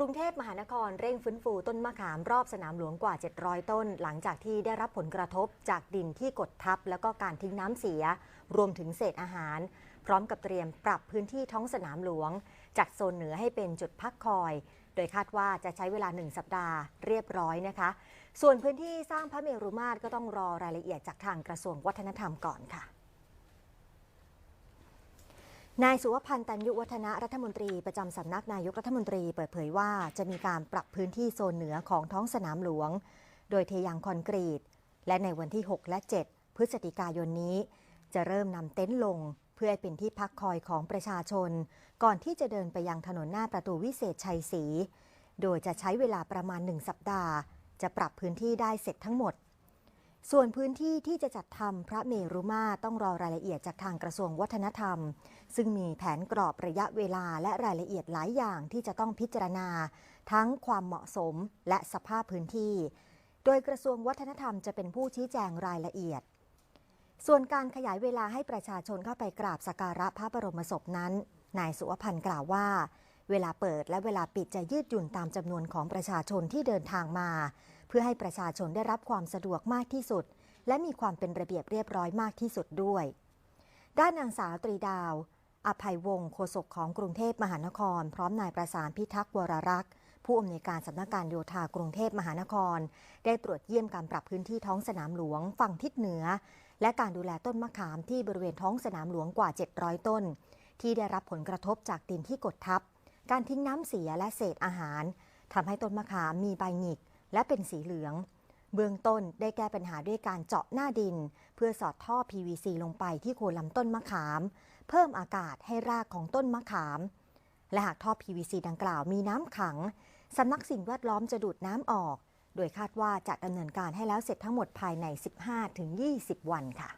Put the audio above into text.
กรุงเทพมหานครเร่งฟื้นฟูต้นมะขามรอบสนามหลวงกว่า 700 ต้น หลังจากที่ได้รับผลกระทบจากดินที่กดทับ แล้วก็การทิ้งน้ำเสีย รวมถึงเศษอาหาร พร้อมกับเตรียมปรับพื้นที่ท้องสนามหลวงจัดโซนเหนือให้เป็นจุดพักคอย โดยคาดว่าจะใช้เวลา 1 สัปดาห์เรียบร้อยนะคะ ส่วนพื้นที่สร้างพระเมรุมาตรก็ต้องรอรายละเอียดจากทางกระทรวงวัฒนธรรมก่อนค่ะ นายสุวพันธ์ตันยุวัฒนะรัฐมนตรีประจำสำนักนายกรัฐมนตรีเปิดเผยว่าจะมีการปรับพื้นที่โซนเหนือของท้องสนามหลวง โดยเทยางคอนกรีต และในวันที่ 6 และ 7 พฤศจิกายนนี้ จะเริ่มนำเต็นท์ลง เพื่อเป็นที่พักคอยของประชาชน ก่อนที่จะเดินไปยังถนนหน้าประตูวิเศษชัยศรีโดยจะใช้เวลาประมาณ 1 สัปดาห์ จะปรับพื้นที่ได้เสร็จทั้งหมด ส่วนพื้นที่ที่จะจัดทำพระเมรุมาตรต้องรอรายละเอียดจากทางกระทรวงวัฒนธรรม ซึ่งมีแผนกรอบระยะเวลาและรายละเอียดหลายอย่างที่จะต้องพิจารณา ทั้งความเหมาะสมและสภาพพื้นที่ โดยกระทรวงวัฒนธรรมจะเป็นผู้ชี้แจงรายละเอียด ส่วนการขยายเวลาให้ประชาชนเข้าไปกราบสักการะพระบรมศพนั้น นายสุวพันธ์กล่าวว่า เวลาเปิดและเวลาปิดจะยืดหยุ่นตามจำนวนของประชาชนที่เดินทางมา เพื่อให้ประชาชนได้รับความสะดวกมากที่สุด และมีความเป็นระเบียบเรียบร้อยมากที่สุดด้วย ด้านนางสาวตรีดาว อภัยวงศ์โฆษกของกรุงเทพมหานคร พร้อมนายประสานพิทักษ์วรรักษ์ผู้อำนวยการสำนักการโยธากรุงเทพมหานคร ได้ตรวจเยี่ยมการปรับพื้นที่ท้องสนามหลวงฝั่งทิศเหนือ และการดูแลต้นมะขามที่บริเวณท้องสนามหลวงกว่า 700 ต้น ที่ได้รับผลกระทบจากดินที่กดทับ การทิ้งน้ำเสียและเศษอาหารทำให้ต้นมะขามมีใบหงิก และเป็นสีเหลือง เบื้องต้นได้แก้ปัญหาด้วยการเจาะหน้าดิน เพื่อสอดท่อ PVC ลงไปที่โคนลำต้นมะขาม เพิ่มอากาศให้รากของต้นมะขาม และหากท่อ PVC ดังกล่าวมีน้ำขังสำนักสิ่งแวดล้อมจะดูดน้ำออก โดยคาดว่าจะดำเนินการให้แล้วเสร็จทั้งหมดภายใน 15-20 วันค่ะ